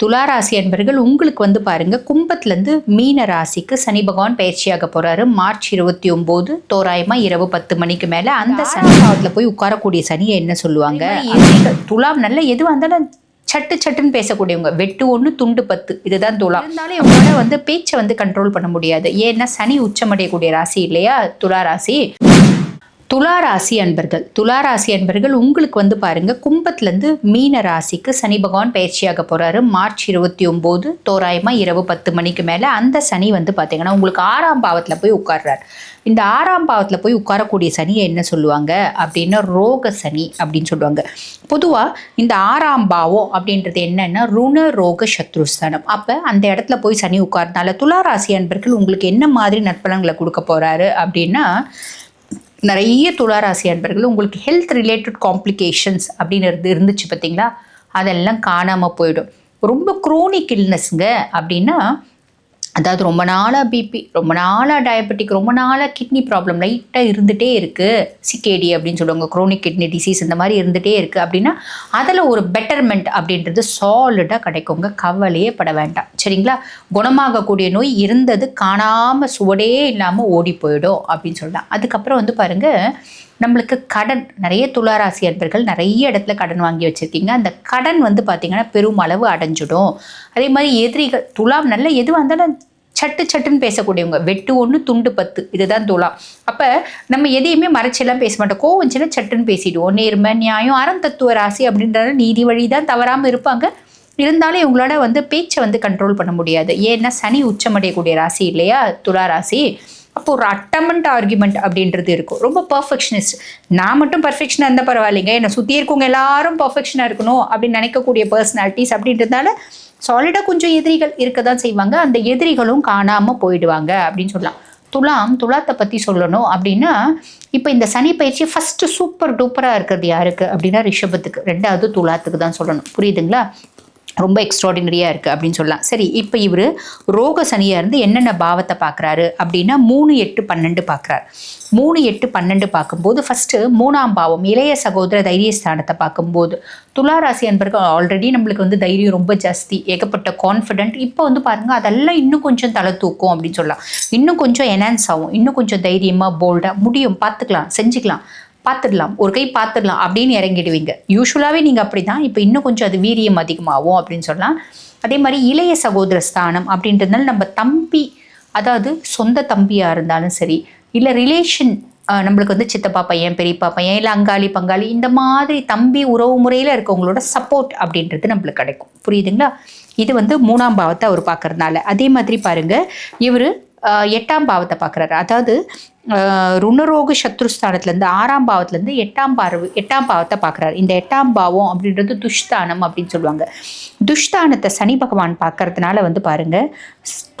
துலா ராசி அன்பர்கள் உங்களுக்கு வந்து பாருங்க கும்பத்துலேருந்து மீன ராசிக்கு சனி பகவான் பயிற்சியாக போறாரு. மார்ச் இருபத்தி ஒன்பது தோராயமா இரவு பத்து மணிக்கு மேல அந்த சனி பாவத்தில் போய் உட்காரக்கூடிய சனியை என்ன சொல்லுவாங்க? துலாம் நல்ல எதுவாக இருந்தாலும் சட்டு சட்டுன்னு பேசக்கூடியவங்க. வெட்டு ஒன்று துண்டு பத்து. இதுதான் துலா இருந்தாலும் இவங்களோட வந்து பேச்சை வந்து கண்ட்ரோல் பண்ண முடியாது. ஏன்னா சனி உச்சமடையக்கூடிய ராசி இல்லையா? துலா ராசி துலா ராசி அன்பர்கள். துலா ராசி அன்பர்கள் உங்களுக்கு வந்து பாருங்க கும்பத்துலேருந்து மீன ராசிக்கு சனி பகவான் பயிற்சியாக போகிறாரு மார்ச் இருபத்தி ஒம்போது தோராயமாக இரவு பத்து மணிக்கு மேலே அந்த சனி வந்து பார்த்திங்கன்னா உங்களுக்கு ஆறாம் பாவத்தில் போய் உட்கார்றாரு. இந்த ஆறாம் பாவத்தில் போய் உட்காரக்கூடிய சனியை என்ன சொல்லுவாங்க அப்படின்னா ரோக சனி அப்படின்னு சொல்லுவாங்க. பொதுவாக இந்த ஆறாம் பாவம் அப்படின்றது என்னென்னா ருண ரோக சத்ருஸ்தானம். அப்போ அந்த இடத்துல போய் சனி உட்கார்றதுனால துளாராசி அன்பர்கள் உங்களுக்கு என்ன மாதிரி நற்பலன்களை கொடுக்க போகிறாரு அப்படின்னா நிறைய துளாராசி அன்பர்கள் உங்களுக்கு ஹெல்த் ரிலேட்டட் காம்ப்ளிகேஷன்ஸ் அப்படின்னு இருந்துச்சு பார்த்தீங்களா? அதெல்லாம் காணாமல் போயிடும். ரொம்ப குரோனிக் இல்னஸ்ங்க அப்படின்னா அதாவது ரொம்ப நாளாக பிபி ரொம்ப நாளாக டயபெட்டிக் ரொம்ப நாளாக கிட்னி ப்ராப்ளம் லைட்டாக இருந்துகிட்டே இருக்குது சிகேடி அப்படின்னு சொல்லுவாங்க குரோனிக் கிட்னி டிசீஸ் இந்த மாதிரி இருந்துகிட்டே இருக்குது அப்படின்னா அதில் ஒரு பெட்டர்மெண்ட் அப்படின்றது சாலிடாக கிடைக்குங்க. கவலையே பட வேண்டாம். சரிங்களா? குணமாகக்கூடிய நோய் இருந்தது காணாமல் சுவடே இல்லாமல் ஓடி போயிடும் அப்படின்னு சொல்லலாம். அதுக்கப்புறம் வந்து பாருங்கள் நம்மளுக்கு கடன் நிறைய துளாராசி அன்பர்கள் நிறைய இடத்துல கடன் வாங்கி வச்சுருக்கீங்க. அந்த கடன் வந்து பார்த்திங்கன்னா பெருமளவு அடைஞ்சிடும். அதே மாதிரி எதிரிகள் துலாம் நல்ல எதுவாக இருந்தாலும் சட்டு சட்டுன்னு பேசக்கூடியவங்க. வெட்டு ஒன்று துண்டு பத்து. இதுதான் துலாம் அப்போ நம்ம எதையுமே மறைச்செல்லாம் பேச மாட்டோம். கோவஞ்சினா சட்டுன்னு பேசிடுவோம். நேர்மை நியாயம் அறம் தத்துவ ராசி அப்படின்றது நீதி வழி தான் தவறாமல் இருப்பாங்க. இருந்தாலும் இவங்களோட வந்து பேச்சை வந்து கண்ட்ரோல் பண்ண முடியாது. ஏன்னா சனி உச்சமடையக்கூடிய ராசி இல்லையா? துலா ராசி. அப்போ ஒரு அட்டமெண்ட் ஆர்குமெண்ட் அப்படின்றது இருக்கும். ரொம்ப பர்ஃபெக்ஷனிஸ்ட் நான் மட்டும் பர்ஃபெக்ஷனாக இருந்தால் பரவாயில்லைங்க. என்னை சுற்றி இருக்கவங்க எல்லாரும் பர்ஃபெக்ஷனாக இருக்கணும் அப்படின்னு நினைக்கக்கூடிய பர்சனாலிட்டிஸ் அப்படின்றதுனால சாலிடாக கொஞ்சம் எதிரிகள் இருக்க தான் செய்வாங்க. அந்த எதிரிகளும் காணாமல் போயிடுவாங்க அப்படின்னு சொல்லலாம். துலாம் துலாத்தை பற்றி சொல்லணும் அப்படின்னா இப்போ இந்த சனி பயிற்சி ஃபஸ்ட்டு சூப்பர் டூப்பராக இருக்கிறது யாருக்கு அப்படின்னா ரிஷபத்துக்கு. ரெண்டாவது துலாத்துக்கு தான் சொல்லணும். புரியுதுங்களா? ரொம்ப எக்ஸ்ட்ராடினரியாக இருக்குது அப்படின்னு சொல்லலாம். சரி இப்போ இவர் ரோக சனியாக இருந்து என்னென்ன பாவத்தை பார்க்குறாரு அப்படின்னா மூணு எட்டு பன்னெண்டு பார்க்குறாரு மூணு எட்டு பன்னெண்டு பார்க்கும்போது ஃபஸ்ட்டு மூணாம் பாவம் இளைய சகோதர தைரியஸ்தானத்தை பார்க்கும்போது துளாராசி அன்பர்கள் ஆல்ரெடி நம்மளுக்கு வந்து தைரியம் ரொம்ப ஜாஸ்தி ஏகப்பட்ட கான்ஃபிடென்ட் இப்போ வந்து பாருங்கள் அதெல்லாம் இன்னும் கொஞ்சம் தலை தூக்கும் அப்படின்னு சொல்லலாம். இன்னும் கொஞ்சம் என்ஹான்ஸ் ஆகும் இன்னும் கொஞ்சம் தைரியமாக போல்டாக முடியும். பார்த்துக்கலாம் செஞ்சுக்கலாம். பார்த்துடலாம். ஒரு கை பார்த்துடலாம் அப்படின்னு இறங்கிடுவீங்க. யூஸ்வலாகவே நீங்கள் அப்படி தான் இப்போ இன்னும் கொஞ்சம் அது வீரியம் அதிகமாகும் அப்படின்னு சொல்லலாம் அதே மாதிரி இளைய சகோதர ஸ்தானம் அப்படின்றதுனால நம்ம தம்பி அதாவது சொந்த தம்பியாக இருந்தாலும் சரி இல்லை ரிலேஷன் நம்மளுக்கு வந்து சித்தப்பா பையன் பெரியப்பா பையன் இல்லை அங்காளி பங்காளி இந்த மாதிரி தம்பி உறவு முறையில் இருக்கவங்களோட சப்போர்ட் அப்படின்றது நம்மளுக்கு கிடைக்கும். புரியுதுங்களா? இது வந்து மூணாம் பாவத்தை அவர் பார்க்கறதுனால. அதே மாதிரி பாருங்கள் இவர் எட்டாம் பாவத்தை பார்க்குறாரு. அதாவது ருணரோக சத்ருஸ்தானத்துலேருந்து ஆறாம் பாவத்துலேருந்து எட்டாம் பார்வை எட்டாம் பாவத்தை பார்க்குறாரு. இந்த எட்டாம் பாவம் அப்படின்றது துஷ்தானம் அப்படின்னு சொல்லுவாங்க. துஷ்தானத்தை சனி பகவான் பார்க்கறதுனால வந்து பாருங்கள்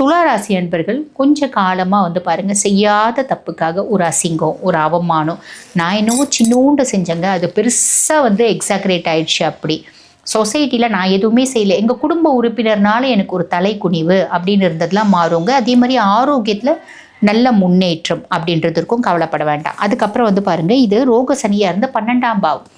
துளாராசி அன்பர்கள் கொஞ்ச காலமாக வந்து பாருங்கள் செய்யாத தப்புக்காக ஒரு அசிங்கம் ஒரு அவமானம். நான் என்னவோ சின்னோண்டு செஞ்சேங்க அது பெருசாக வந்து எக்ஸாக்ரேட் ஆயிடுச்சு அப்படி. சொசைட்டியில் நான் எதுவுமே செய்யலை. எங்கள் குடும்ப உறுப்பினர்னால எனக்கு ஒரு தலை குனிவு அப்படின்னு இருந்ததெல்லாம் மாறுங்க. அதே மாதிரி ஆரோக்கியத்தில் நல்ல முன்னேற்றம் அப்படின்றதுக்கும் கவலைப்பட வேண்டாம். அதுக்கப்புறம் வந்து பாருங்கள் இது ரோக சனியாக இருந்த பன்னெண்டாம் பாவம்.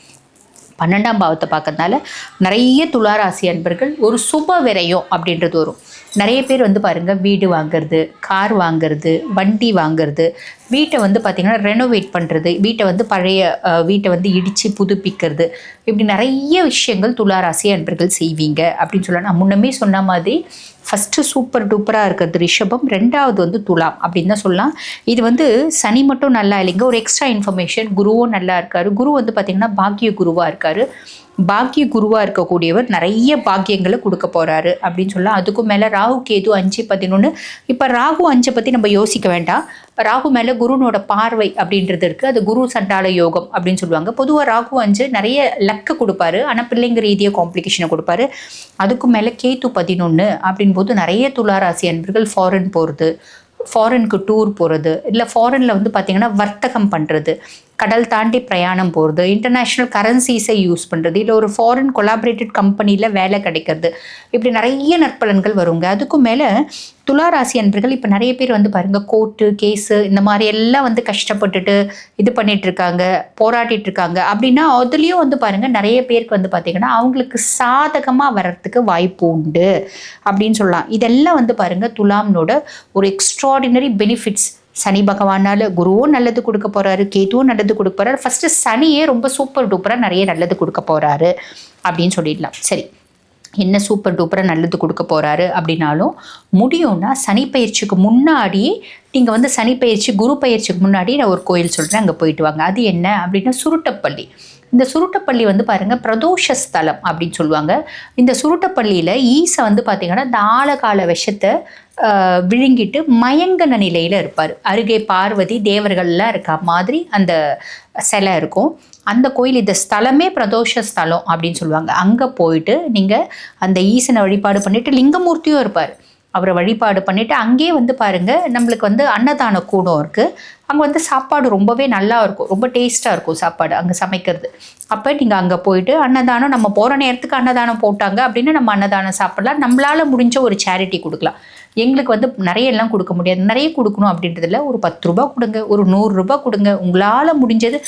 பன்னெண்டாம் பாவத்தை பார்க்கறதுனால நிறைய துளாராசி அன்பர்கள் ஒரு சுப விரயம் அப்படின்றது வரும். நிறைய பேர் வந்து பாருங்கள் வீடு வாங்குறது கார் வாங்குறது வண்டி வாங்குறது வீட்டை வந்து பார்த்திங்கன்னா ரெனோவேட் பண்ணுறது வீட்டை வந்து பழைய வீட்டை வந்து இடித்து புதுப்பிக்கிறது. இப்படி நிறைய விஷயங்கள் துளாராசி அன்பர்கள் செய்வீங்க அப்படின்னு சொல்ல நான் முன்னமே சொன்ன மாதிரி ஃபஸ்ட்டு சூப்பர் டூப்பராக இருக்கிறது ரிஷபம் ரெண்டாவது வந்து துலாம் அப்படின்னு தான் சொல்லலாம். இது வந்து சனி மட்டும் நல்லா இல்லைங்க. ஒரு எக்ஸ்ட்ரா இன்ஃபர்மேஷன் குருவும் நல்லா இருக்கார். குரு வந்து பார்த்திங்கன்னா பாக்கிய குருவாக இருக்கார். பாக்கிய குருவாக இருக்கக்கூடியவர் நிறைய பாக்கியங்களை கொடுக்க போகிறாரு அப்படின்னு சொல்லலாம். அதுக்கும் மேலே ராகு கேது அஞ்சு பதினொன்று இப்போ ராகு அஞ்சை பற்றி நம்ம யோசிக்க வேண்டாம். ராகு மேலே குருனோட பார்வை அப்படின்றது இருக்குது அது குரு சண்டால யோகம் அப்படின்னு சொல்லுவாங்க. பொதுவாக ராகு அஞ்சு நிறைய லக்கு கொடுப்பாரு. ஆனால் பிள்ளைங்க ரீதியாக காம்ப்ளிகேஷனை கொடுப்பாரு. அதுக்கும் மேலே கேத்து பதினொன்று அப்படின் போது நிறைய துளாராசி அன்பர்கள் ஃபாரின் போகிறது ஃபாரினுக்கு டூர் போகிறது இல்லை ஃபாரினில் வந்து பார்த்திங்கன்னா வர்த்தகம் பண்ணுறது கடல் தாண்டி பிரயாணம் போகிறது இன்டர்நேஷ்னல் கரன்சிஸை யூஸ் பண்ணுறது இல்லை ஒரு ஃபாரின் கொலாபரேட்டட் கம்பெனியில் வேலை கிடைக்கிறது. இப்படி நிறைய நற்பலன்கள் வருங்க. அதுக்கும் மேலே துளாராசி அன்பர்கள் இப்போ நிறைய பேர் வந்து பாருங்க கோர்ட்டு கேஸு இந்த மாதிரி எல்லாம் வந்து கஷ்டப்பட்டுட்டு இது பண்ணிகிட்ருக்காங்க இருக்காங்க இருக்காங்க. அப்படின்னா அதுலேயும் வந்து பாருங்கள் நிறைய பேருக்கு வந்து பார்த்திங்கன்னா அவங்களுக்கு சாதகமாக வர்றதுக்கு வாய்ப்பு உண்டு அப்படின்னு சொல்லலாம். இதெல்லாம் வந்து பாருங்கள் துலாம்னோட ஒரு எக்ஸ்ட்ராடினரி பெனிஃபிட்ஸ் சனி பகவானால் குருவும் நல்லது கொடுக்க போகிறாரு கேதுவும் நல்லது கொடுக்க போகிறாரு ஃபஸ்ட்டு சனியே ரொம்ப சூப்பர் டூப்பராக நிறைய நல்லது கொடுக்க போகிறாரு அப்படின்னு சொல்லிடலாம். சரி. என்ன சூப்பர் டூப்பராக நல்லது கொடுக்க போகிறாரு அப்படின்னாலும் முடியும்னா சனி பயிற்சிக்கு முன்னாடியே நீங்கள் வந்து சனி பயிற்சி குரு பயிற்சிக்கு முன்னாடி நான் ஒரு கோயில் சொல்கிறேன் அங்கே போயிட்டு வாங்க. அது என்ன? அப்படின்னா சுருட்டப்பள்ளி. இந்த சுருட்டப்பள்ளி வந்து பாருங்கள் பிரதோஷ ஸ்தலம் அப்படின்னு சொல்லுவாங்க. இந்த சுருட்டப்பள்ளியில் ஈசை வந்து பார்த்திங்கன்னா இந்த ஆழகால விஷத்தை விழுங்கிட்டு மயங்கன நிலையில் இருப்பார். அருகே பார்வதி தேவர்கள்லாம் இருக்கா மாதிரி அந்த சிலை இருக்கும். அந்த கோயில் இந்த ஸ்தலமே பிரதோஷ ஸ்தலம் அப்படின்னு சொல்லுவாங்க. அங்கே போயிட்டு நீங்கள் அந்த ஈசனை வழிபாடு பண்ணிவிட்டு லிங்கமூர்த்தியும் இருப்பார். அவரை வழிபாடு பண்ணிவிட்டு அங்கேயே வந்து பாருங்கள் நம்மளுக்கு வந்து அன்னதான கூடம் இருக்குது அங்கே வந்து சாப்பாடு ரொம்பவே நல்லா இருக்கும். ரொம்ப டேஸ்ட்டாக இருக்கும் சாப்பாடு அங்கே சமைக்கிறது. அப்போ நீங்கள் அங்கே போயிட்டு அன்னதானம் நம்ம போகிற நேரத்துக்கு அன்னதானம் போட்டாங்க அப்படின்னு நம்ம அன்னதானம் சாப்பிடலாம். நம்மளால் முடிஞ்ச ஒரு சேரிட்டி கொடுக்கலாம். எங்களுக்கு வந்து நிறைய எல்லாம் கொடுக்க முடியாது. நிறைய கொடுக்கணும் அப்படின்றதில்ல. ஒரு பத்து ரூபா கொடுங்க ஒரு நூறுரூபா கொடுங்க. உங்களால் முடிஞ்சது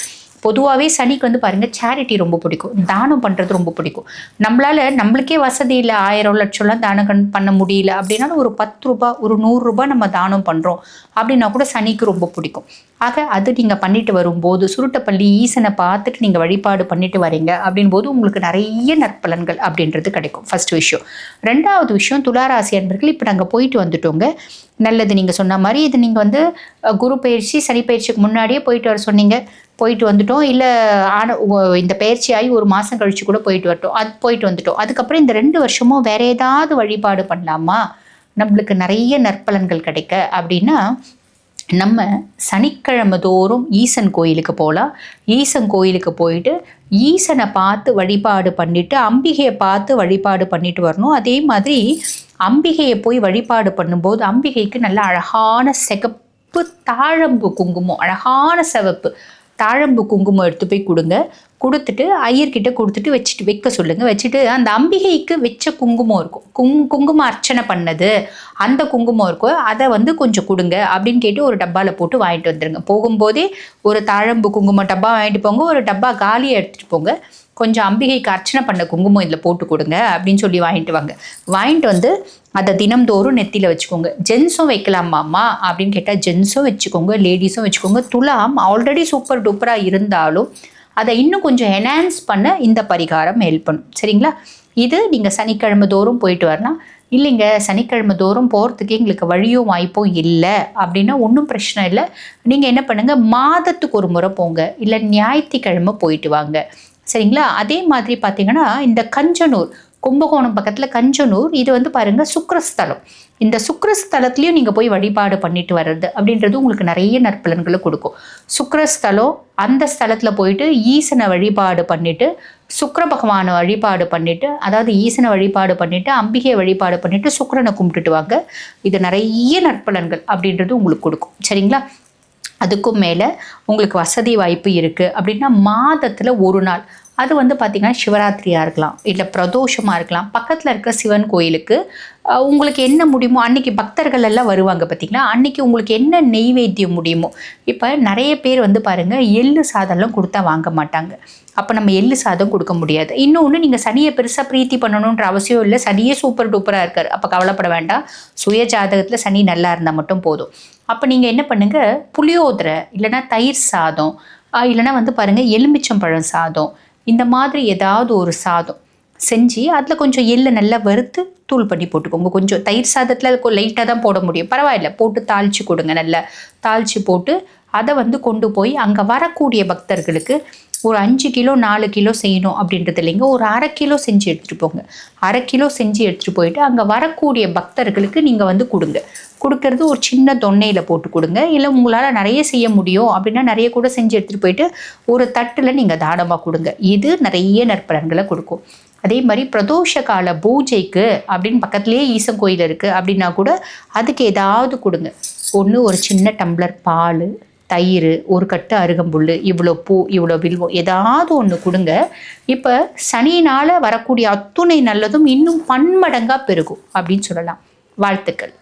பொதுவாகவே சனிக்கு வந்து பாருங்கள் சேரிட்டி ரொம்ப பிடிக்கும். தானம் பண்ணுறது ரொம்ப பிடிக்கும். நம்மளால் நம்மளுக்கே வசதி இல்லை ஆயிரம் லட்சம்லாம் தானம் கண் பண்ண முடியல அப்படின்னாலும் ஒரு பத்து ரூபாய் ஒரு நூறுரூபா நம்ம தானம் பண்ணுறோம் அப்படின்னா கூட சனிக்கு ரொம்ப பிடிக்கும். ஆக அது நீங்கள் பண்ணிட்டு வரும்போது சுருட்டப்பள்ளி ஈசனை பார்த்துட்டு நீங்கள் வழிபாடு பண்ணிட்டு வரீங்க அப்படின் போது உங்களுக்கு நிறைய நற்பலன்கள் அப்படின்றது கிடைக்கும். ஃபஸ்ட் விஷயம். ரெண்டாவது விஷயம் துளாராசி அன்பர்கள் இப்போ நாங்கள் போயிட்டு வந்துட்டோங்க. நல்லது நீங்கள் சொன்ன மாதிரி இது நீங்கள் வந்து குரு பயிற்சி சனி பயிற்சிக்கு முன்னாடியே போயிட்டு வர சொன்னீங்க. போயிட்டு வந்துட்டோம். இல்லை ஆன இந்த பயிற்சி ஆகி ஒரு மாதம் கழிச்சு கூட போயிட்டு வரட்டும். அது போயிட்டு வந்துட்டோம். அதுக்கப்புறம் இந்த ரெண்டு வருஷமும் வேற ஏதாவது வழிபாடு பண்ணலாமா? நம்மளுக்கு நிறைய நற்பலன்கள் கிடைக்க. அப்படின்னா நம்ம சனிக்கிழமை தோறும் ஈசன் கோயிலுக்கு போகலாம். ஈசன் கோயிலுக்கு போயிட்டு ஈசனை பார்த்து வழிபாடு பண்ணிட்டு அம்பிகையை பார்த்து வழிபாடு பண்ணிட்டு வரணும். அதே மாதிரி அம்பிகையை போய் வழிபாடு பண்ணும்போது அம்பிகைக்கு நல்ல அழகான சிகப்பு தாழம்பு குங்குமம் அழகான சிவப்பு. தாழம்பு குங்குமம் எடுத்து போய் கொடுங்க. கொடுத்துட்டு ஐயர்கிட்ட கொடுத்துட்டு வச்சுட்டு வைக்க சொல்லுங்கள் வச்சுட்டு அந்த அம்பிகைக்கு வச்ச குங்குமம் இருக்கும். குங் குங்குமம் அர்ச்சனை பண்ணது. அந்த குங்குமம் இருக்கும். அதை வந்து கொஞ்சம் கொடுங்க அப்படின்னு கேட்டு ஒரு டப்பாவில் போட்டு வாங்கிட்டு வந்துடுங்க போகும்போதே ஒரு தாழம்பு குங்குமம் டப்பா வாங்கிட்டு போங்க. ஒரு டப்பா காலியை எடுத்துகிட்டு போங்க. கொஞ்சம் அம்பிகைக்கு அர்ச்சனை பண்ண குங்குமம் இதில் போட்டு கொடுங்க அப்படின்னு சொல்லி வாங்கிட்டு வாங்க. வாங்கிட்டு வந்து அதை தினம்தோறும் நெத்தியில் வச்சுக்கோங்க. ஜென்ஸும் வைக்கலாமாம்மா அப்படின்னு கேட்டால் ஜென்ஸும் வச்சுக்கோங்க லேடிஸும் வச்சுக்கோங்க. துலாம் ஆல்ரெடி சூப்பர் டூப்பராக இருந்தாலும் அதை இன்னும் கொஞ்சம் என்ஹான்ஸ் பண்ண இந்த பரிகாரம் ஹெல்ப் பண்ணும். சரிங்களா? இது நீங்கள் சனிக்கிழமை தோறும் போயிட்டு வரலாம். இல்லைங்க சனிக்கிழமை தோறும் போகிறதுக்கு எங்களுக்கு வழியும் வாய்ப்பும் இல்லை அப்படின்னா ஒன்றும் பிரச்சனை இல்லை. நீங்கள் என்ன பண்ணுங்கள் மாதத்துக்கு ஒரு முறை போங்க. இல்லை ஞாயிற்றுக்கிழமை போயிட்டு வாங்க. சரிங்களா? அதே மாதிரி பார்த்தீங்கன்னா இந்த கஞ்சனூர் கும்பகோணம் பக்கத்தில் கஞ்சனூர் இது வந்து பாருங்கள் சுக்ரஸ்தலம் இந்த சுக்கரஸ்தலத்துலேயும் நீங்கள் போய் வழிபாடு பண்ணிட்டு வர்றது அப்படின்றது உங்களுக்கு நிறைய நற்பலன்களை கொடுக்கும். சுக்ரஸ்தலம் அந்த ஸ்தலத்தில் போயிட்டு ஈசனை வழிபாடு பண்ணிவிட்டு சுக்கர பகவானை வழிபாடு பண்ணிவிட்டு அதாவது ஈசனை வழிபாடு பண்ணிவிட்டு அம்பிகையை வழிபாடு பண்ணிவிட்டு சுக்கரனை கும்பிட்டுட்டு வாங்க. இது நிறைய நற்பலன்கள் அப்படின்றது உங்களுக்கு கொடுக்கும். சரிங்களா? அதுக்கும் மேலே உங்களுக்கு வசதி வாய்ப்பு இருக்குது அப்படின்னா மாதத்தில் ஒரு நாள். அது வந்து பார்த்திங்கன்னா சிவராத்திரியாக இருக்கலாம். இல்லை பிரதோஷமாக இருக்கலாம். பக்கத்தில் இருக்க சிவன் கோயிலுக்கு உங்களுக்கு என்ன முடியுமோ அன்னைக்கு பக்தர்கள் எல்லாம் வருவாங்க பார்த்திங்களா அன்றைக்கி உங்களுக்கு என்ன நெய்வேத்தியம் முடியுமோ இப்போ நிறைய பேர் வந்து பாருங்கள் எள்ளு சாதம்லாம் கொடுத்தா வாங்க மாட்டாங்க. அப்போ நம்ம எள்ளு சாதம் கொடுக்க முடியாது. இன்னொன்று நீங்கள் சனியை பெருசாக பிரீத்தி பண்ணணுன்ற அவசியம் இல்லை. சனியே சூப்பர் டூப்பராக இருக்கார். அப்போ கவலைப்பட வேண்டாம். சுய ஜாதகத்தில் சனி நல்லா இருந்தால் மட்டும் போதும். அப்போ நீங்கள் என்ன பண்ணுங்கள் புளியோதரை இல்லைன்னா தயிர் சாதம் இல்லைனா இல்லைன்னா வந்து பாருங்கள் எலுமிச்சம்பழம் சாதம் இந்த மாதிரி ஏதாவது ஒரு சாதம் செஞ்சு அதில் கொஞ்சம் எள்ளை நல்லா வறுத்து தூள் பண்ணி போட்டுக்கோங்க. கொஞ்சம் தயிர் சாதத்தில் லைட்டாக தான் போட முடியும். பரவாயில்ல. போட்டு தாளித்து கொடுங்க. நல்லா தாளித்து போட்டு அதை வந்து கொண்டு போய் அங்கே வரக்கூடிய பக்தர்களுக்கு ஒரு அஞ்சு கிலோ நாலு கிலோ செய்யணும் அப்படின்றது இல்லைங்க. ஒரு அரை கிலோ செஞ்சு எடுத்துகிட்டு போங்க. அரை கிலோ செஞ்சு எடுத்துகிட்டு போயிட்டு அங்கே வரக்கூடிய பக்தர்களுக்கு நீங்கள் வந்து கொடுங்க. கொடுக்கறது ஒரு சின்ன தொன்னையில் போட்டு கொடுங்க. இல்லை உங்களால் நிறைய செய்ய முடியும் அப்படின்னா நிறைய கூட செஞ்சு எடுத்துகிட்டு போயிட்டு ஒரு தட்டில் நீங்கள் தானமாக கொடுங்க. இது நிறைய நற்பலன்களை கொடுக்கும். அதே மாதிரி பிரதோஷ கால பூஜைக்கு அப்படின்னு பக்கத்துலேயே ஈசன் கோயில் இருக்குது அப்படின்னா கூட அதுக்கு ஏதாவது கொடுங்க. ஒன்று ஒரு சின்ன டம்ளர் பால் தயிர் ஒரு கட்டு அருகம்புல் இவ்வளோ பூ இவ்வளோ வில்வம் ஏதாவது ஒன்று கொடுங்க. இப்போ சனியினால் வரக்கூடிய அத்துணை நல்லதும் இன்னும் பன்மடங்காக பெருகும் அப்படின்னு சொல்லலாம். வாழ்த்துக்கள்.